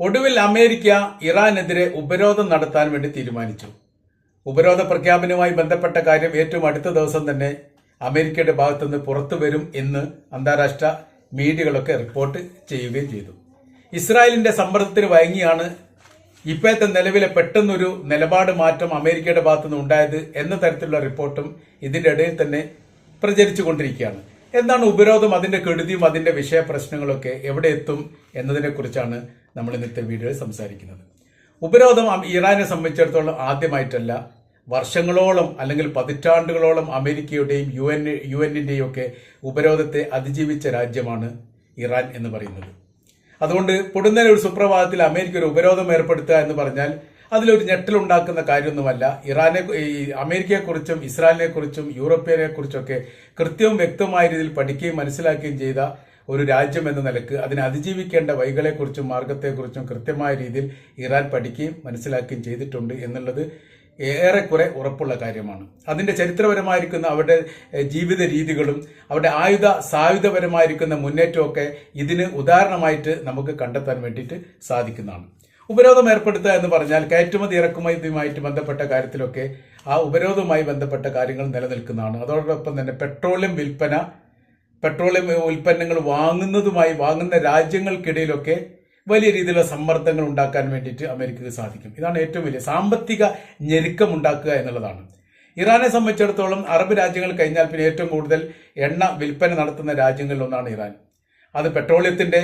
ഒടുവിൽ അമേരിക്ക ഇറാനെതിരെ ഉപരോധം നടത്താൻ വേണ്ടി തീരുമാനിച്ചു. ഉപരോധ പ്രഖ്യാപനവുമായി ബന്ധപ്പെട്ട കാര്യം ഏറ്റവും അടുത്ത ദിവസം തന്നെ അമേരിക്കയുടെ ഭാഗത്തുനിന്ന് പുറത്തു വരും എന്ന് അന്താരാഷ്ട്ര മീഡിയകളൊക്കെ റിപ്പോർട്ട് ചെയ്യുകയും ചെയ്തു. ഇസ്രായേലിന്റെ സമ്മർദ്ദത്തിന് വഴങ്ങിയാണ് ഇപ്പോഴത്തെ നിലവിലെ പെട്ടെന്നൊരു നിലപാട് മാറ്റം അമേരിക്കയുടെ ഭാഗത്തുനിന്ന് ഉണ്ടായത് എന്ന തരത്തിലുള്ള റിപ്പോർട്ടും ഇതിന്റെ ഇടയിൽ തന്നെ പ്രചരിച്ചു കൊണ്ടിരിക്കുകയാണ് എന്താണ് ഉപരോധം അതിന്റെ കെടുതിയും അതിന്റെ വിഷയ പ്രശ്നങ്ങളൊക്കെ എവിടെ എത്തും എന്നതിനെ കുറിച്ചാണ് നമ്മൾ ഇന്നത്തെ വീഡിയോയിൽ സംസാരിക്കുന്നത്. ഉപരോധം ഇറാനെ സംബന്ധിച്ചിടത്തോളം ആദ്യമായിട്ടല്ല. വർഷങ്ങളോളം അല്ലെങ്കിൽ പതിറ്റാണ്ടുകളോളം അമേരിക്കയുടെയും യു എൻ യു എന്നിന്റെയും ഒക്കെ ഉപരോധത്തെ അതിജീവിച്ച രാജ്യമാണ് ഇറാൻ എന്ന് പറയുന്നത്. അതുകൊണ്ട് പൊടുന്നനെ ഒരു സുപ്രഭാതത്തിൽ അമേരിക്ക ഒരു ഉപരോധം ഏർപ്പെടുത്തുക എന്ന് പറഞ്ഞാൽ അതിലൊരു ഞെട്ടലുണ്ടാക്കുന്ന കാര്യമൊന്നുമല്ല. ഇറാനെ ഈ അമേരിക്കയെക്കുറിച്ചും ഇസ്രായേലിനെക്കുറിച്ചും യൂറോപ്യനെ കുറിച്ചൊക്കെ കൃത്യവും വ്യക്തമായ രീതിയിൽ പഠിക്കുകയും മനസ്സിലാക്കുകയും ചെയ്ത ഒരു രാജ്യം എന്ന നിലയ്ക്ക് അതിനെ അതിജീവിക്കേണ്ട വൈകളെക്കുറിച്ചും മാർഗത്തെക്കുറിച്ചും കൃത്യമായ രീതിയിൽ ഇറാൻ പഠിക്കുകയും മനസ്സിലാക്കുകയും ചെയ്തിട്ടുണ്ട് എന്നുള്ളത് ഏറെക്കുറെ ഉറപ്പുള്ള കാര്യമാണ്. അതിന്റെ ചരിത്രപരമായിരിക്കുന്ന അവരുടെ ജീവിത രീതികളും അവരുടെ ആയുധ സായുധപരമായിരിക്കുന്ന മുന്നേറ്റമൊക്കെ ഇതിന് ഉദാഹരണമായിട്ട് നമുക്ക് കണ്ടെത്താൻ വേണ്ടിയിട്ട് സാധിക്കുന്നതാണ്. ഉപരോധം ഏർപ്പെടുത്തുക എന്ന് പറഞ്ഞാൽ കയറ്റുമതി ഇറക്കുമതിയുമായിട്ട് ബന്ധപ്പെട്ട കാര്യത്തിലൊക്കെ ആ ഉപരോധവുമായി ബന്ധപ്പെട്ട കാര്യങ്ങൾ നിലനിൽക്കുന്നതാണ്. അതോടൊപ്പം തന്നെ പെട്രോളിയം വിൽപ്പന പെട്രോളിയം ഉൽപ്പന്നങ്ങൾ വാങ്ങുന്നതുമായി വാങ്ങുന്ന രാജ്യങ്ങൾക്കിടയിലൊക്കെ വലിയ രീതിയിലുള്ള സമ്മർദ്ദങ്ങൾ ഉണ്ടാക്കാൻ വേണ്ടിയിട്ട് അമേരിക്കക്ക് സാധിക്കും. ഇതാണ് ഏറ്റവും വലിയ സാമ്പത്തിക ഞെരുക്കം ഉണ്ടാക്കുക എന്നുള്ളതാണ്. ഇറാനെ സംബന്ധിച്ചിടത്തോളം അറബ് രാജ്യങ്ങൾ കഴിഞ്ഞാൽ പിന്നെ ഏറ്റവും കൂടുതൽ എണ്ണ വിൽപ്പന നടത്തുന്ന രാജ്യങ്ങളിൽ ഒന്നാണ് ഇറാൻ. അത് പെട്രോളിയത്തിന്റെ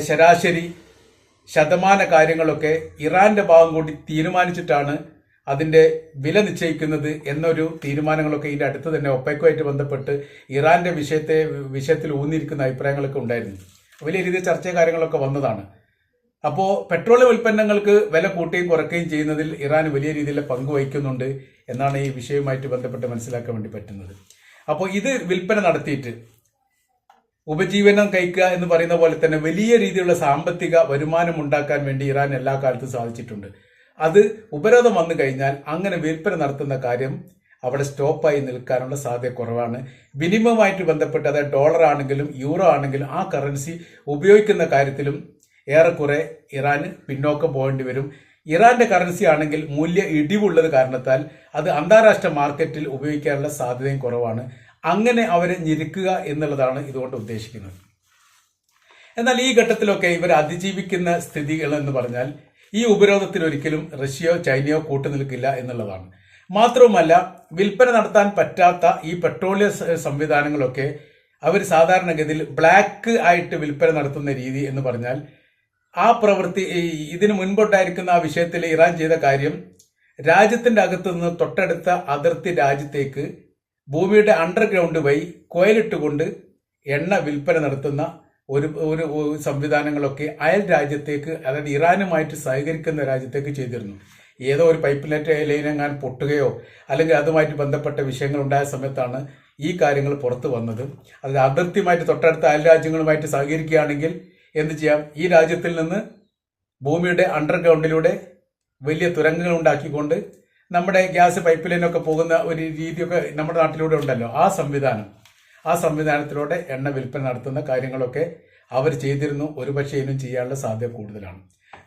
ശരാശരി ശതമാന കാര്യങ്ങളൊക്കെ ഇറാന്റെ ഭാഗം കൂടി തീരുമാനിച്ചിട്ടാണ് അതിന്റെ വില നിശ്ചയിക്കുന്നത് എന്നൊരു തീരുമാനങ്ങളൊക്കെ ഇതിന്റെ അടുത്ത് തന്നെ ഒപ്പേക്കുമായിട്ട് ബന്ധപ്പെട്ട് ഇറാന്റെ വിഷയത്തെ വിഷയത്തിൽ ഊന്നിയിരിക്കുന്ന അഭിപ്രായങ്ങളൊക്കെ ഉണ്ടായിരുന്നു. വലിയ രീതിയിൽ ചർച്ച കാര്യങ്ങളൊക്കെ വന്നതാണ്. അപ്പോൾ പെട്രോളിയം ഉൽപ്പന്നങ്ങൾക്ക് വില കൂട്ടുകയും കുറയ്ക്കുകയും ചെയ്യുന്നതിൽ ഇറാൻ വലിയ രീതിയിൽ പങ്ക് വഹിക്കുന്നുണ്ട് എന്നാണ് ഈ വിഷയവുമായിട്ട് ബന്ധപ്പെട്ട് മനസ്സിലാക്കാൻ വേണ്ടി പറ്റുന്നത്. അപ്പോൾ ഇത് വിൽപ്പന നടത്തിയിട്ട് ഉപജീവനം കഴിക്കുക എന്ന് പറയുന്ന പോലെ തന്നെ വലിയ രീതിയിലുള്ള സാമ്പത്തിക വരുമാനം ഉണ്ടാക്കാൻ വേണ്ടി ഇറാൻ എല്ലാ കാലത്തും സാധിച്ചിട്ടുണ്ട്. അത് ഉപരോധം വന്നു കഴിഞ്ഞാൽ അങ്ങനെ വിൽപ്പന നടത്തുന്ന കാര്യം അവിടെ സ്റ്റോപ്പായി നിൽക്കാനുള്ള സാധ്യത കുറവാണ്. വിനിമയമായിട്ട് ബന്ധപ്പെട്ട് അതായത് ഡോളർ ആണെങ്കിലും യൂറോ ആണെങ്കിലും ആ കറൻസി ഉപയോഗിക്കുന്ന കാര്യത്തിലും ഏറെക്കുറെ ഇറാന് പിന്നോക്കം പോകേണ്ടി വരും. ഇറാന്റെ കറൻസി ആണെങ്കിൽ മൂല്യ ഇടിവുള്ളത് കാരണത്താൽ അത് അന്താരാഷ്ട്ര മാർക്കറ്റിൽ ഉപയോഗിക്കാനുള്ള സാധ്യതയും കുറവാണ്. അങ്ങനെ അവരെ ഞെരുക്കുക എന്നുള്ളതാണ് ഇതുകൊണ്ട് ഉദ്ദേശിക്കുന്നത്. എന്നാൽ ഈ ഘട്ടത്തിലൊക്കെ ഇവർ അതിജീവിക്കുന്ന സ്ഥിതികൾ എന്ന് പറഞ്ഞാൽ ഈ ഉപരോധത്തിൽ ഒരിക്കലും റഷ്യയോ ചൈനയോ കൂട്ടുനിൽക്കില്ല എന്നുള്ളതാണ്. മാത്രവുമല്ല വിൽപ്പന നടത്താൻ പറ്റാത്ത ഈ പെട്രോളിയ സംവിധാനങ്ങളൊക്കെ അവർ സാധാരണഗതിയിൽ ബ്ലാക്ക് ആയിട്ട് വിൽപ്പന നടത്തുന്ന രീതി എന്ന് പറഞ്ഞാൽ ആ പ്രവൃത്തി ഇതിന് മുൻപുണ്ടായിരിക്കുന്ന ആ വിഷയത്തിൽ ഇറാൻ ചെയ്ത കാര്യം രാജ്യത്തിന്റെ അകത്തു നിന്ന് തൊട്ടടുത്ത അതിർത്തി രാജ്യത്തേക്ക് ഭൂമിയുടെ അണ്ടർഗ്രൗണ്ട് വഴി കോയിലിട്ടുകൊണ്ട് എണ്ണ വിൽപ്പന നടത്തുന്ന ഒരു ഒരു സംവിധാനങ്ങളൊക്കെ അയൽ രാജ്യത്തേക്ക് അതായത് ഇറാനുമായിട്ട് സഹകരിക്കുന്ന രാജ്യത്തേക്ക് ചെയ്തിരുന്നു. ഏതോ ഒരു പൈപ്പ് ലൈറ്റ് ലൈനെങ്ങാൻ പൊട്ടുകയോ അല്ലെങ്കിൽ അതുമായിട്ട് ബന്ധപ്പെട്ട വിഷയങ്ങൾ ഉണ്ടായ സമയത്താണ് ഈ കാര്യങ്ങൾ പുറത്തു വന്നത്. അത് അതിർത്തിയുമായിട്ട് തൊട്ടടുത്ത അയൽ രാജ്യങ്ങളുമായിട്ട് സഹകരിക്കുകയാണെങ്കിൽ എന്ത് ചെയ്യാം? ഈ രാജ്യത്തിൽ നിന്ന് ഭൂമിയുടെ അണ്ടർഗ്രൗണ്ടിലൂടെ വലിയ തുരങ്കങ്ങൾ ഉണ്ടാക്കിക്കൊണ്ട് നമ്മുടെ ഗ്യാസ് പൈപ്പ് ലൈനൊക്കെ പോകുന്ന ഒരു രീതിയൊക്കെ നമ്മുടെ നാട്ടിലൂടെ ഉണ്ടല്ലോ. ആ സംവിധാനം ആ സംവിധാനത്തിലൂടെ എണ്ണ വിൽപ്പന നടത്തുന്ന കാര്യങ്ങളൊക്കെ അവർ ചെയ്തിരുന്നു. ഒരുപക്ഷെ ഇനിയും ചെയ്യാനുള്ള സാധ്യത കൂടുതലാണ്.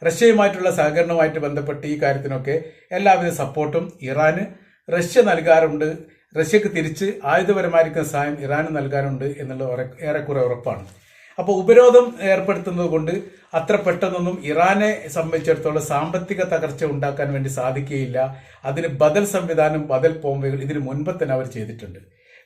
റഷ്യയുമായിട്ടുള്ള സഹകരണവുമായിട്ട് ബന്ധപ്പെട്ട് ഈ കാര്യത്തിനൊക്കെ എല്ലാവിധ സപ്പോർട്ടും ഇറാന് റഷ്യ നൽകാറുണ്ട്. റഷ്യക്ക് തിരിച്ച് ആയുധപരമായിരിക്കുന്ന സഹായം ഇറാന് നൽകാറുണ്ട് എന്നുള്ളത് ഉറ- ഏറെക്കുറെ ഉറപ്പാണ്. അപ്പോൾ ഉപരോധം ഏർപ്പെടുത്തുന്നത് കൊണ്ട് അത്ര പെട്ടെന്നൊന്നും ഇറാനെ സംബന്ധിച്ചിടത്തോളം സാമ്പത്തിക തകർച്ച ഉണ്ടാക്കാൻ വേണ്ടി സാധിക്കുകയില്ല. അതിന് ബദൽ സംവിധാനം ബദൽ പോംവകൾ ഇതിന് മുൻപ് തന്നെ അവർ ചെയ്തിട്ടുണ്ട്.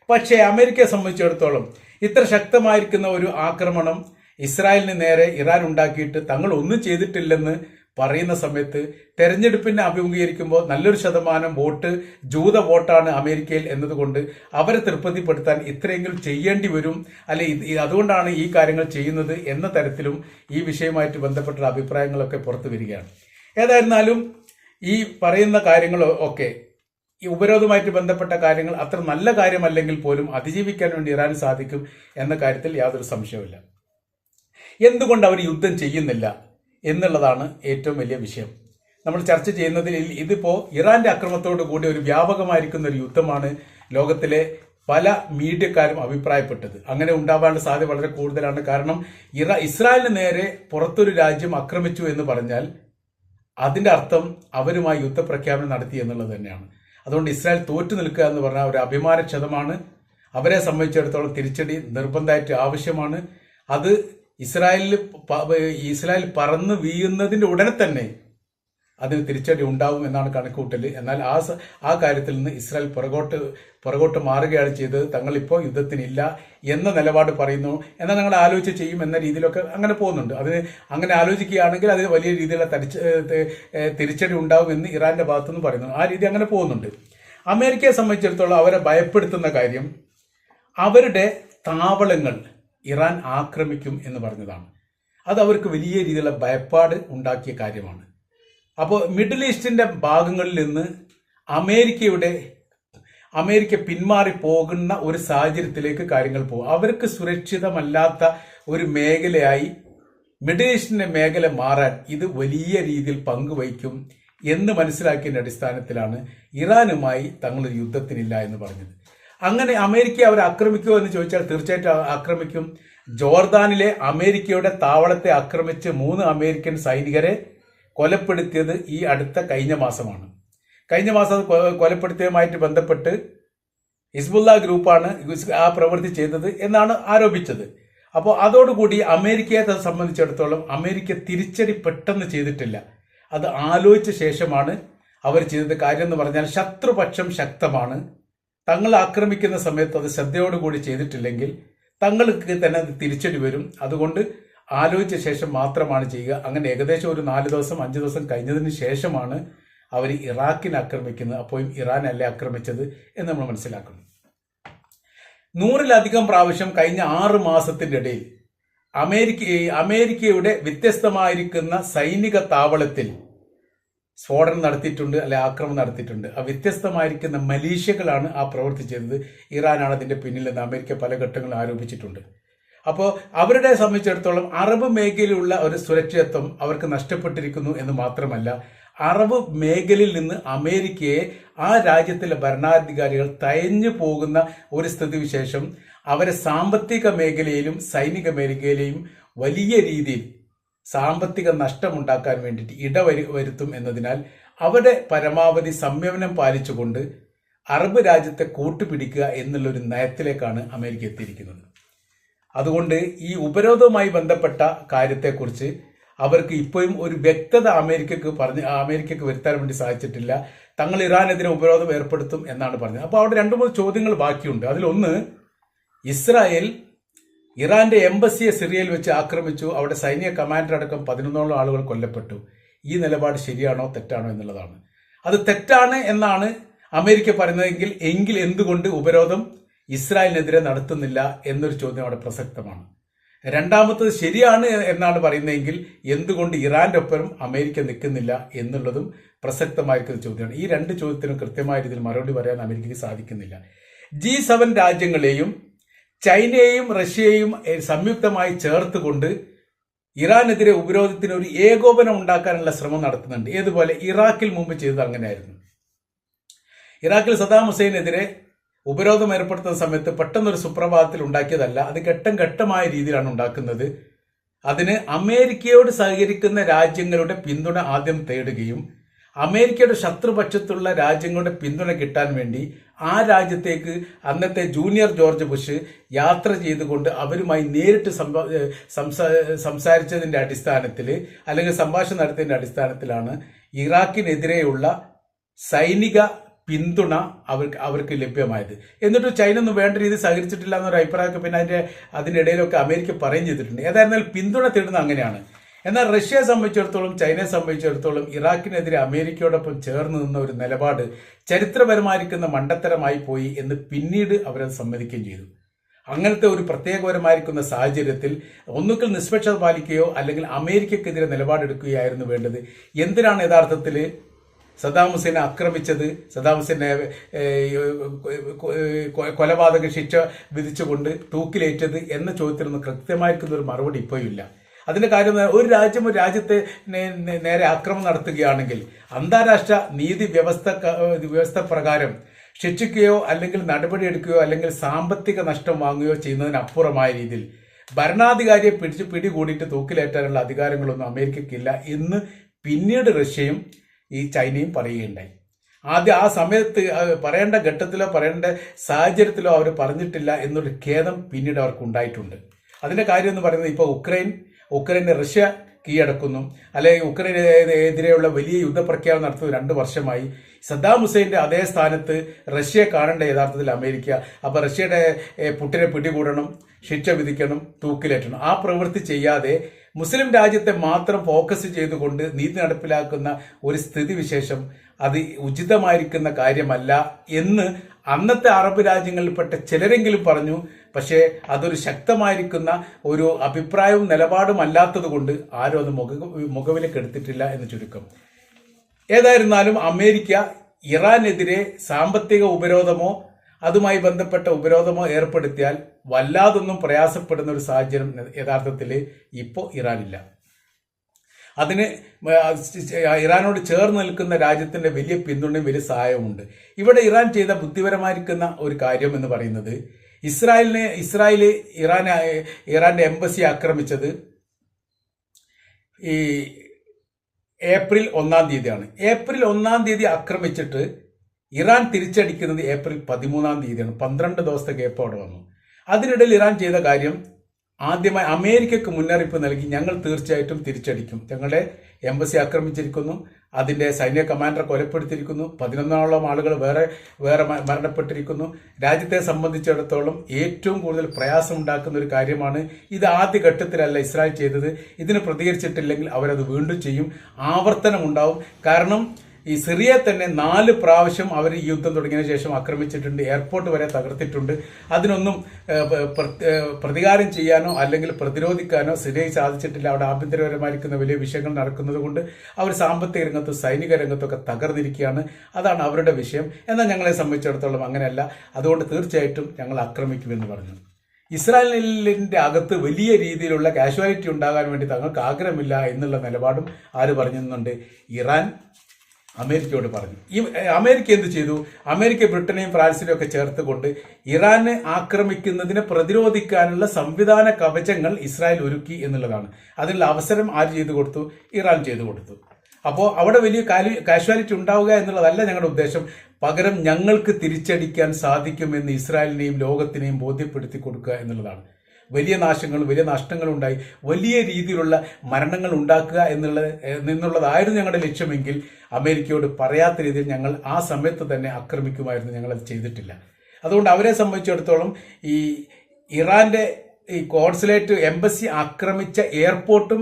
പക്ഷേ അമേരിക്കയെ സംബന്ധിച്ചിടത്തോളം ഇത്ര ശക്തമായിരിക്കുന്ന ഒരു ആക്രമണം ഇസ്രായേലിന് നേരെ ഇറാൻ ഉണ്ടാക്കിയിട്ട് തങ്ങൾ ഒന്നും ചെയ്തിട്ടില്ലെന്ന് പറയുന്ന സമയത്ത് തെരഞ്ഞെടുപ്പിനെ അഭിമുഖീകരിക്കുമ്പോൾ നല്ലൊരു ശതമാനം വോട്ട് ജൂത വോട്ടാണ് അമേരിക്കയിൽ എന്നതുകൊണ്ട് അവരെ തൃപ്തിപ്പെടുത്താൻ ഇത്രയെങ്കിലും ചെയ്യേണ്ടി വരും. അല്ലെ അതുകൊണ്ടാണ് ഈ കാര്യങ്ങൾ ചെയ്യുന്നത് എന്ന തരത്തിലും ഈ വിഷയമായിട്ട് ബന്ധപ്പെട്ട അഭിപ്രായങ്ങളൊക്കെ പുറത്തു വരികയാണ്. ഏതായിരുന്നാലും ഈ പറയുന്ന കാര്യങ്ങൾ ഒക്കെ ഈ ഉപരോധമായിട്ട് ബന്ധപ്പെട്ട കാര്യങ്ങൾ അത്ര നല്ല കാര്യമല്ലെങ്കിൽ പോലും അതിജീവിക്കാൻ വേണ്ടി ഇറാൻ സാധിക്കും എന്ന കാര്യത്തിൽ യാതൊരു സംശയവുമില്ല. എന്തുകൊണ്ട് അവർ യുദ്ധം ചെയ്യുന്നില്ല? എന്നുള്ളതാണ് ഏറ്റവും വലിയ വിഷയം. നമ്മൾ ചർച്ച ചെയ്യുന്നതിൽ ഇതിപ്പോ ഇറാന്റെ അക്രമത്തോടു കൂടി ഒരു വ്യാപകമായിരിക്കുന്ന ഒരു യുദ്ധമാണ് ലോകത്തിലെ പല മീഡിയക്കാരും അഭിപ്രായപ്പെട്ടത്. അങ്ങനെ ഉണ്ടാവാനുള്ള സാധ്യത വളരെ കൂടുതലാണ്. കാരണം ഇറ ഇസ്രായേലിന് നേരെ പുറത്തൊരു രാജ്യം ആക്രമിച്ചു എന്ന് പറഞ്ഞാൽ അതിന്റെ അർത്ഥം അവരുമായി യുദ്ധപ്രഖ്യാപനം നടത്തി എന്നുള്ളത് തന്നെയാണ്. അതുകൊണ്ട് ഇസ്രായേൽ തോറ്റു നിൽക്കുക എന്ന് പറഞ്ഞാൽ ഒരു അഭിമാനക്ഷതമാണ്. അവരെ സംബന്ധിച്ചിടത്തോളം തിരിച്ചടി നിർബന്ധമായിട്ട് ആവശ്യമാണ്. അത് ഇസ്രായേലിൽ ഇസ്രായേൽ പറന്ന് വീഴുന്നതിന്റെ ഉടനെ തന്നെ അതിന് തിരിച്ചടി ഉണ്ടാവും എന്നാണ് കണക്കുകൂട്ടൽ എന്നാൽ ആ ആ കാര്യത്തിൽ നിന്ന് ഇസ്രായേൽ പുറകോട്ട് പുറകോട്ട് മാറുകയാണ് ചെയ്തത്. തങ്ങൾ ഇപ്പോൾ യുദ്ധത്തിനില്ല എന്ന നിലപാട് പറയുന്നു. എന്നാൽ ഞങ്ങൾ ആലോചിച്ച് ചെയ്യും എന്ന രീതിയിലൊക്കെ അങ്ങനെ പോകുന്നുണ്ട്. അതിന് അങ്ങനെ ആലോചിക്കുകയാണെങ്കിൽ അതിന് വലിയ രീതിയിലുള്ള തരിച്ച് തിരിച്ചടി ഉണ്ടാവും എന്ന് ഇറാന്റെ ഭാഗത്തുനിന്ന് പറയുന്നു. ആ രീതി അങ്ങനെ പോകുന്നുണ്ട്. അമേരിക്കയെ സംബന്ധിച്ചിടത്തോളം അവരെ ഭയപ്പെടുത്തുന്ന കാര്യം അവരുടെ താവളങ്ങൾ ഇറാൻ ആക്രമിക്കും എന്ന് പറഞ്ഞതാണ്. അത് അവർക്ക് വലിയ രീതിയിലുള്ള ഭയപ്പാട് ഉണ്ടാക്കിയ കാര്യമാണ്. അപ്പോൾ മിഡിൽ ഈസ്റ്റിന്റെ ഭാഗങ്ങളിൽ നിന്ന് അമേരിക്കയുടെ അമേരിക്ക പിന്മാറി പോകുന്ന ഒരു സാഹചര്യത്തിലേക്ക് കാര്യങ്ങൾ പോകും. അവർക്ക് സുരക്ഷിതമല്ലാത്ത ഒരു മേഖലയായി മിഡിൽ ഈസ്റ്റിന്റെ മേഖല മാറാൻ ഇത് വലിയ രീതിയിൽ പങ്കുവഹിക്കും എന്ന് മനസ്സിലാക്കിയതിന്റെ അടിസ്ഥാനത്തിലാണ് ഇറാനുമായി തങ്ങളൊരു യുദ്ധത്തിനില്ല എന്ന് പറഞ്ഞത്. അങ്ങനെ അമേരിക്കയെ അവർ ആക്രമിക്കുമോ എന്ന് ചോദിച്ചാൽ തീർച്ചയായിട്ടും ആക്രമിക്കും. ജോർദാനിലെ അമേരിക്കയുടെ താവളത്തെ ആക്രമിച്ച് മൂന്ന് അമേരിക്കൻ സൈനികരെ കൊലപ്പെടുത്തിയത് ഈ അടുത്ത കഴിഞ്ഞ മാസമാണ്. കഴിഞ്ഞ മാസം കൊലപ്പെടുത്തിയതുമായിട്ട് ബന്ധപ്പെട്ട് ഹിസ്ബുല്ല ഗ്രൂപ്പാണ് ആ പ്രവൃത്തി ചെയ്തത് എന്നാണ് ആരോപിച്ചത്. അപ്പോൾ അതോടുകൂടി അമേരിക്കയെ സംബന്ധിച്ചിടത്തോളം അമേരിക്ക തിരിച്ചടി പെട്ടെന്ന് ചെയ്തിട്ടില്ല. അത് ആലോചിച്ച ശേഷമാണ് അവർ ചെയ്തത്. കാര്യം എന്ന് പറഞ്ഞാൽ ശത്രുപക്ഷം ശക്തമാണ്. തങ്ങൾ ആക്രമിക്കുന്ന സമയത്ത് അത് ശ്രദ്ധയോടുകൂടി ചെയ്തിട്ടില്ലെങ്കിൽ തങ്ങൾക്ക് തന്നെ അത് തിരിച്ചടി വരും. അതുകൊണ്ട് ആലോചിച്ച ശേഷം മാത്രമാണ് ചെയ്യുക. അങ്ങനെ ഏകദേശം ഒരു നാല് ദിവസം അഞ്ച് ദിവസം കഴിഞ്ഞതിന് ശേഷമാണ് അവർ ഇറാഖിനെ ആക്രമിക്കുന്നത്. അപ്പോഴും ഇറാനല്ലേ ആക്രമിച്ചത് എന്ന് നമ്മൾ മനസ്സിലാക്കുന്നു. നൂറിലധികം പ്രാവശ്യം കഴിഞ്ഞ ആറ് മാസത്തിന്റെ ഇടയിൽ അമേരിക്ക അമേരിക്കയുടെ വ്യത്യസ്തമായിരിക്കുന്ന സൈനിക താവളത്തിൽ സ്ഫോടനം നടത്തിയിട്ടുണ്ട് അല്ലെ ആക്രമണം നടത്തിയിട്ടുണ്ട്. ആ വ്യത്യസ്തമായിരിക്കുന്ന മലീഷ്യകളാണ് ആ പ്രവൃത്തി ചെയ്തത്. ഇറാനാണ് അതിന്റെ പിന്നിലെന്ന് അമേരിക്ക പല ഘട്ടങ്ങളും ആരോപിച്ചിട്ടുണ്ട്. അപ്പോൾ അവരുടെ സംബന്ധിച്ചിടത്തോളം അറബ് മേഖലയിലുള്ള ഒരു സുരക്ഷിതത്വം അവർക്ക് നഷ്ടപ്പെട്ടിരിക്കുന്നു എന്ന് മാത്രമല്ല അറബ് മേഖലയിൽ നിന്ന് അമേരിക്കയെ ആ രാജ്യത്തിലെ ഭരണാധികാരികൾ തയഞ്ഞു പോകുന്ന ഒരു സ്ഥിതിവിശേഷം അവരെ സാമ്പത്തിക മേഖലയിലും സൈനിക മേഖലയിലും വലിയ രീതിയിൽ സാമ്പത്തിക നഷ്ടമുണ്ടാക്കാൻ വേണ്ടിയിട്ട് ഇടവരു വരുത്തും എന്നതിനാൽ അവിടെ പരമാവധി സംയമനം പാലിച്ചുകൊണ്ട് അറബ് രാജ്യത്തെ കൂട്ടുപിടിക്കുക എന്നുള്ളൊരു നയത്തിലേക്കാണ് അമേരിക്ക എത്തിയിരിക്കുന്നത്. അതുകൊണ്ട് ഈ ഉപരോധവുമായി ബന്ധപ്പെട്ട കാര്യത്തെക്കുറിച്ച് അവർക്ക് ഇപ്പോഴും ഒരു വ്യക്തത അമേരിക്കക്ക് പറഞ്ഞ് അമേരിക്കക്ക് വരുത്താൻ വേണ്ടി സാധിച്ചിട്ടില്ല. തങ്ങൾ ഇറാനെതിരെ ഉപരോധം ഏർപ്പെടുത്തും എന്നാണ് പറഞ്ഞത്. അപ്പോൾ അവിടെ രണ്ട് മൂന്ന് ചോദ്യങ്ങൾ ബാക്കിയുണ്ട്. അതിലൊന്ന് ഇസ്രായേൽ ഇറാന്റെ എംബസിയെ സിറിയയിൽ വെച്ച് ആക്രമിച്ചു. അവിടെ സൈനിക കമാൻഡർ അടക്കം പതിനൊന്നോളം ആളുകൾ കൊല്ലപ്പെട്ടു. ഈ നിലപാട് ശരിയാണോ തെറ്റാണോ എന്നുള്ളതാണ്. അത് തെറ്റാണ് എന്നാണ് അമേരിക്ക പറയുന്നതെങ്കിൽ എങ്കിൽ എന്തുകൊണ്ട് ഉപരോധം ഇസ്രായേലിനെതിരെ നടത്തുന്നില്ല എന്നൊരു ചോദ്യം അവിടെ പ്രസക്തമാണ്. രണ്ടാമത്തത് ശരിയാണ് എന്നാണ് പറയുന്നതെങ്കിൽ എന്തുകൊണ്ട് ഇറാന്റെ ഒപ്പം അമേരിക്ക നിൽക്കുന്നില്ല എന്നുള്ളതും പ്രസക്തമായിരിക്കുന്ന ചോദ്യമാണ്. ഈ രണ്ട് ചോദ്യത്തിനും കൃത്യമായ രീതിയിൽ മറുപടി പറയാൻ അമേരിക്കയ്ക്ക് സാധിക്കുന്നില്ല. ജി സെവൻ രാജ്യങ്ങളെയും ചൈനയെയും റഷ്യയെയും സംയുക്തമായി ചേർത്തുകൊണ്ട് ഇറാനെതിരെ ഉപരോധത്തിന് ഒരു ഏകോപനം ഉണ്ടാക്കാനുള്ള ശ്രമം നടത്തുന്നുണ്ട്. ഏതുപോലെ? ഇറാഖിൽ മുമ്പ് ചെയ്തത് അങ്ങനെയായിരുന്നു. ഇറാഖിൽ സദാം ഹുസൈനെതിരെ ഉപരോധം ഏർപ്പെടുത്തുന്ന സമയത്ത് പെട്ടെന്നൊരു സുപ്രഭാതത്തിൽ ഉണ്ടാക്കിയതല്ല. അത് ഘട്ടം ഘട്ടമായ രീതിയിലാണ് ഉണ്ടാക്കുന്നത്. അതിന് അമേരിക്കയോട് സഹകരിക്കുന്ന രാജ്യങ്ങളുടെ പിന്തുണ ആദ്യം തേടുകയും അമേരിക്കയുടെ ശത്രുപക്ഷത്തുള്ള രാജ്യങ്ങളുടെ പിന്തുണ കിട്ടാൻ വേണ്ടി ആ രാജ്യത്തേക്ക് അന്നത്തെ ജൂനിയർ ജോർജ് ബുഷ് യാത്ര ചെയ്തുകൊണ്ട് അവരുമായി നേരിട്ട് സംസാരിച്ചതിന്റെ അടിസ്ഥാനത്തിൽ അല്ലെങ്കിൽ സംഭാഷണം നടത്തിയതിന്റെ അടിസ്ഥാനത്തിലാണ് ഇറാഖിനെതിരെയുള്ള സൈനിക പിന്തുണ അവർക്ക് അവർക്ക് ലഭ്യമായത്. എന്നിട്ട് ചൈന ഒന്നും വേണ്ട രീതിയിൽ സഹകരിച്ചിട്ടില്ല എന്നൊരു അഭിപ്രായമൊക്കെ പിന്നെ അതിന്റെ അതിനിടയിലൊക്കെ അമേരിക്ക പറയും ചെയ്തിട്ടുണ്ട്. ഏതായിരുന്നാലും പിന്തുണ തേടുന്നത് അങ്ങനെയാണ്. എന്നാൽ റഷ്യയെ സംബന്ധിച്ചിടത്തോളം ചൈനയെ സംബന്ധിച്ചിടത്തോളം ഇറാഖിനെതിരെ അമേരിക്കയോടൊപ്പം ചേർന്ന് നിന്ന ഒരു നിലപാട് ചരിത്രപരമായിരിക്കുന്ന മണ്ടത്തരമായി പോയി എന്ന് പിന്നീട് അവരത് സമ്മതിക്കുകയും ചെയ്തു. അങ്ങനത്തെ ഒരു പ്രത്യേകപരമായിരിക്കുന്ന സാഹചര്യത്തിൽ ഒന്നുകിൽ നിഷ്പക്ഷത പാലിക്കുകയോ അല്ലെങ്കിൽ അമേരിക്കക്കെതിരെ നിലപാടെടുക്കുകയായിരുന്നു വേണ്ടത്. എന്തിനാണ് യഥാർത്ഥത്തിൽ സദാം ഹുസൈനെ ആക്രമിച്ചത്? സദാം ഹുസൈനെ കൊലപാതക ശിക്ഷ വിധിച്ചുകൊണ്ട് തൂക്കിലേറ്റത് എന്ന ചോദ്യത്തിനൊന്നും കൃത്യമായിരിക്കുന്ന ഒരു മറുപടി ഇപ്പോഴും ഇല്ല. അതിന്റെ കാര്യം ഒരു രാജ്യം ഒരു രാജ്യത്തെ നേരെ ആക്രമണം നടത്തുകയാണെങ്കിൽ അന്താരാഷ്ട്ര നീതി വ്യവസ്ഥ വ്യവസ്ഥ പ്രകാരം ശിക്ഷിക്കുകയോ അല്ലെങ്കിൽ നടപടിയെടുക്കുകയോ അല്ലെങ്കിൽ സാമ്പത്തിക നഷ്ടം വാങ്ങുകയോ ചെയ്യുന്നതിനപ്പുറമായ രീതിയിൽ ഭരണാധികാരിയെ പിടിച്ച് പിടികൂടിയിട്ട് തൂക്കിലേറ്റാനുള്ള അധികാരങ്ങളൊന്നും അമേരിക്കയ്ക്കില്ല എന്ന് പിന്നീട് റഷ്യയും ഈ ചൈനയും പറയുകയുണ്ടായി. ആദ്യം ആ സമയത്ത് പറയേണ്ട ഘട്ടത്തിലോ പറയേണ്ട സാഹചര്യത്തിലോ അവർ പറഞ്ഞിട്ടില്ല എന്നൊരു ഖേദം പിന്നീട് അവർക്ക് ഉണ്ടായിട്ടുണ്ട്. അതിന്റെ കാര്യം എന്ന് പറയുന്നത് ഇപ്പോൾ ഉക്രൈൻ ഉക്രൈനെ റഷ്യ കീഴടക്കുന്നു. അല്ലെങ്കിൽ ഉക്രൈനെതിരെയുള്ള വലിയ യുദ്ധപ്രഖ്യാപനം നടത്തുന്നത് രണ്ട് വർഷമായി. സദ്ദാം ഹുസൈന്റെ അതേ സ്ഥാനത്ത് റഷ്യയെ കാണേണ്ട യഥാർത്ഥത്തിൽ അമേരിക്ക. അപ്പൊ റഷ്യയുടെ പുട്ടിനെ പിടികൂടണം ശിക്ഷ വിധിക്കണം തൂക്കിലേറ്റണം. ആ പ്രവൃത്തി ചെയ്യാതെ മുസ്ലിം രാജ്യത്തെ മാത്രം ഫോക്കസ് ചെയ്തുകൊണ്ട് നീതി നടപ്പിലാക്കുന്ന ഒരു സ്ഥിതിവിശേഷം അത് ഉചിതമായിരിക്കുന്ന കാര്യമല്ല എന്ന് അന്നത്തെ അറബ് രാജ്യങ്ങളിൽപ്പെട്ട ചിലരെങ്കിലും പറഞ്ഞു പക്ഷേ അതൊരു ശക്തമായിരിക്കുന്ന ഒരു അഭിപ്രായവും നിലപാടും അല്ലാത്തത് കൊണ്ട് ആരും അത് മുഖ മുഖവിലേക്ക് എടുത്തിട്ടില്ല എന്ന് ചുരുക്കം. ഏതായിരുന്നാലും അമേരിക്ക ഇറാനെതിരെ സാമ്പത്തിക ഉപരോധമോ അതുമായി ബന്ധപ്പെട്ട ഉപരോധമോ ഏർപ്പെടുത്തിയാൽ വല്ലാതൊന്നും പ്രയാസപ്പെടുന്ന ഒരു സാഹചര്യം യഥാർത്ഥത്തിൽ ഇപ്പോൾ ഇറാനില്ല. അതിന് ഇറാനോട് ചേർന്ന് നിൽക്കുന്ന രാജ്യത്തിന്റെ വലിയ പിന്തുണയും വലിയ സഹായവുമുണ്ട്. ഇവിടെ ഇറാൻ ചെയ്ത ബുദ്ധിപരമായിരിക്കുന്ന ഒരു കാര്യം എന്ന് പറയുന്നത് ഇസ്രായേലിനെ ഇസ്രായേൽ ഇറാൻ ഇറാന്റെ എംബസി ആക്രമിച്ചത് ഈ ഏപ്രിൽ ഒന്നാം തീയതിയാണ്. ഏപ്രിൽ ഒന്നാം തീയതി ആക്രമിച്ചിട്ട് ഇറാൻ തിരിച്ചടിക്കുന്നത് ഏപ്രിൽ പതിമൂന്നാം തീയതിയാണ്. പന്ത്രണ്ട് ദിവസത്തെ ഗ്യാപ്പ് അവിടെ വന്നു. അതിനിടയിൽ ഇറാൻ ചെയ്ത കാര്യം ആദ്യമായി അമേരിക്കക്ക് മുന്നറിയിപ്പ് നൽകി ഞങ്ങൾ തീർച്ചയായിട്ടും തിരിച്ചടിക്കും. ഞങ്ങളുടെ എംബസി ആക്രമിച്ചിരിക്കുന്നു. അതിന്റെ സൈന്യ കമാൻഡറെ കൊലപ്പെടുത്തിയിരിക്കുന്നു. പതിനൊന്നോളം ആളുകൾ വേറെ വേറെ മരണപ്പെട്ടിരിക്കുന്നു. രാജ്യത്തെ സംബന്ധിച്ചിടത്തോളം ഏറ്റവും കൂടുതൽ പ്രയാസം ഉണ്ടാക്കുന്ന ഒരു കാര്യമാണ് ഇത് ആദ്യ ഘട്ടത്തിലല്ല ഇസ്രായേൽ ചെയ്തത്. ഇതിന് പ്രതികരിച്ചിട്ടില്ലെങ്കിൽ അവരത് വീണ്ടും ചെയ്യും. ആവർത്തനം ഉണ്ടാവും കാരണം ഈ സിറിയയെ തന്നെ നാല് പ്രാവശ്യം അവർ ഈ യുദ്ധം തുടങ്ങിയതിനു ശേഷം ആക്രമിച്ചിട്ടുണ്ട് എയർപോർട്ട് വരെ തകർത്തിട്ടുണ്ട്. അതിനൊന്നും പ്രതികാരം ചെയ്യാനോ അല്ലെങ്കിൽ പ്രതിരോധിക്കാനോ സിറിയയിൽ സാധിച്ചിട്ടില്ല. അവിടെ ആഭ്യന്തരപരമായിരിക്കുന്ന വലിയ വിഷയങ്ങൾ നടക്കുന്നത് കൊണ്ട് അവർ സാമ്പത്തിക രംഗത്തും സൈനിക രംഗത്തൊക്കെ തകർന്നിരിക്കുകയാണ്. അതാണ് അവരുടെ വിഷയം. എന്നാൽ ഞങ്ങളെ സംബന്ധിച്ചിടത്തോളം അങ്ങനെയല്ല. അതുകൊണ്ട് തീർച്ചയായിട്ടും ഞങ്ങൾ ആക്രമിക്കുമെന്ന് പറഞ്ഞു. ഇസ്രായേലിന്റെ അകത്ത് വലിയ രീതിയിലുള്ള കാഷ്വാലിറ്റി ഉണ്ടാകാൻ വേണ്ടി തങ്ങൾക്ക് ആഗ്രഹമില്ല എന്നുള്ള നിലപാടും ആര് പറഞ്ഞിരുന്നുണ്ട്? ഇറാൻ അമേരിക്കയോട് പറഞ്ഞു. ഈ അമേരിക്ക എന്ത് ചെയ്തു? അമേരിക്ക ബ്രിട്ടനെയും ഫ്രാൻസിനെയും ഒക്കെ ചേർത്തുകൊണ്ട് ഇറാനെ ആക്രമിക്കുന്നതിനെ പ്രതിരോധിക്കാനുള്ള സംവിധാന കവചങ്ങൾ ഇസ്രായേൽ ഒരുക്കി എന്നുള്ളതാണ്. അതിനുള്ള അവസരം ആര് ചെയ്തു കൊടുത്തു? ഇറാൻ ചെയ്തു കൊടുത്തു. അപ്പോൾ അവിടെ വലിയ കാഷ്വാലിറ്റി ഉണ്ടാവുക എന്നുള്ളതല്ല ഞങ്ങളുടെ ഉദ്ദേശം. പകരം ഞങ്ങൾക്ക് തിരിച്ചടിക്കാൻ സാധിക്കുമെന്ന് ഇസ്രായേലിനെയും ലോകത്തിനെയും ബോധ്യപ്പെടുത്തി കൊടുക്കുക എന്നുള്ളതാണ്. വലിയ നാശങ്ങൾ വലിയ നഷ്ടങ്ങൾ ഉണ്ടായി വലിയ രീതിയിലുള്ള മരണങ്ങൾ ഉണ്ടാക്കുക എന്നുള്ള എന്നുള്ളതായിരുന്നു ഞങ്ങളുടെ ലക്ഷ്യമെങ്കിൽ അമേരിക്കയോട് പറയാത്ത രീതിയിൽ ഞങ്ങൾ ആ സമയത്ത് തന്നെ ആക്രമിക്കുമായിരുന്നു. ഞങ്ങൾ അത് ചെയ്തിട്ടില്ല. അതുകൊണ്ട് അവരെ സംബന്ധിച്ചിടത്തോളം ഈ ഇറാന്റെ ഈ കോൺസുലേറ്റ് എംബസി ആക്രമിച്ച എയർപോർട്ടും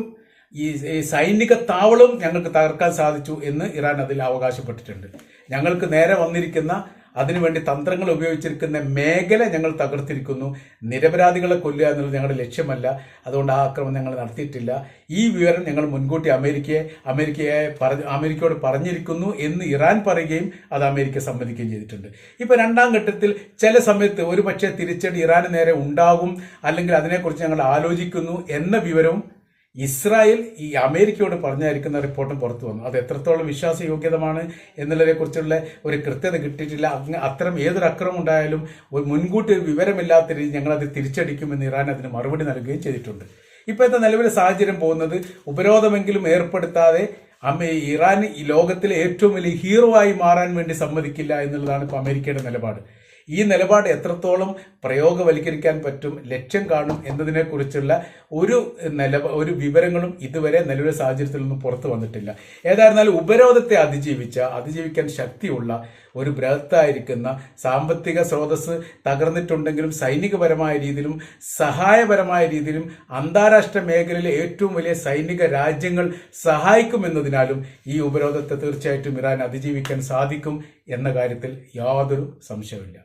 ഈ സൈനിക താവളവും ഞങ്ങൾക്ക് തകർക്കാൻ സാധിച്ചു എന്ന് ഇറാൻ അതിൽ അവകാശപ്പെട്ടിട്ടുണ്ട്. ഞങ്ങൾക്ക് നേരെ വന്നിരിക്കുന്ന അതിനുവേണ്ടി തന്ത്രങ്ങൾ ഉപയോഗിച്ചിരിക്കുന്ന മേഖല ഞങ്ങൾ തകർത്തിരിക്കുന്നു. നിരപരാധികളെ കൊല്ലുക എന്നുള്ളത് ഞങ്ങളുടെ ലക്ഷ്യമല്ല. അതുകൊണ്ട് ആ ആക്രമണം ഞങ്ങൾ നടത്തിയിട്ടില്ല. ഈ വിവരം ഞങ്ങൾ മുൻകൂട്ടി അമേരിക്കയെ അമേരിക്കയെ അമേരിക്കയോട് പറഞ്ഞിരിക്കുന്നു എന്ന് ഇറാൻ പറയുകയും അത് അമേരിക്ക സമ്മതിക്കുകയും ചെയ്തിട്ടുണ്ട്. ഇപ്പോൾ രണ്ടാം ഘട്ടത്തിൽ ചില സമയത്ത് ഒരു പക്ഷേ തിരിച്ചടി ഇറാന് നേരെ ഉണ്ടാകും. അല്ലെങ്കിൽ അതിനെക്കുറിച്ച് ഞങ്ങൾ ആലോചിക്കുന്നു എന്ന വിവരവും ഇസ്രായേൽ ഈ അമേരിക്കയോട് പറഞ്ഞായിരിക്കുന്ന റിപ്പോർട്ടും പുറത്തു വന്നു. അത് എത്രത്തോളം വിശ്വാസയോഗ്യതമാണ് എന്നുള്ളതിനെ കുറിച്ചുള്ള ഒരു കൃത്യത കിട്ടിയിട്ടില്ല. അത്തരം ഏതൊരു അക്രമം ഉണ്ടായാലും മുൻകൂട്ടി വിവരമില്ലാത്ത രീതി ഞങ്ങളത് തിരിച്ചടിക്കുമെന്ന് ഇറാൻ അതിന് മറുപടി നൽകുകയും ചെയ്തിട്ടുണ്ട്. ഇപ്പോഴത്തെ നിലവിലെ സാഹചര്യം പോകുന്നത്? ഉപരോധമെങ്കിലും ഏർപ്പെടുത്താതെ അമേ ഇറാൻ ഈ ലോകത്തിലെ ഏറ്റവും വലിയ ഹീറോ ആയി മാറാൻ വേണ്ടി സമ്മതിക്കില്ല എന്നുള്ളതാണ് ഇപ്പോൾ അമേരിക്കയുടെ നിലപാട്. ഈ നിലപാട് എത്രത്തോളം പ്രയോഗവൽക്കരിക്കാൻ പറ്റും ലക്ഷ്യം കാണും എന്നതിനെക്കുറിച്ചുള്ള ഒരു നില ഒരു വിവരങ്ങളും ഇതുവരെ നിലവിലെ സാഹചര്യത്തിൽ നിന്നും പുറത്തു വന്നിട്ടില്ല. ഏതായിരുന്നാലും ഉപരോധത്തെ അതിജീവിച്ച അതിജീവിക്കാൻ ശക്തിയുള്ള ഒരു ബൃഹത്തായിരിക്കുന്ന സാമ്പത്തിക സ്രോതസ് തകർന്നിട്ടുണ്ടെങ്കിലും സൈനികപരമായ രീതിയിലും സഹായപരമായ രീതിയിലും അന്താരാഷ്ട്ര മേഖലയിലെ ഏറ്റവും വലിയ സൈനിക രാജ്യങ്ങൾ സഹായിക്കുമെന്നതിനാലും ഈ ഉപരോധത്തെ തീർച്ചയായിട്ടും ഇറാൻ അതിജീവിക്കാൻ സാധിക്കും എന്ന കാര്യത്തിൽ യാതൊരു സംശയമില്ല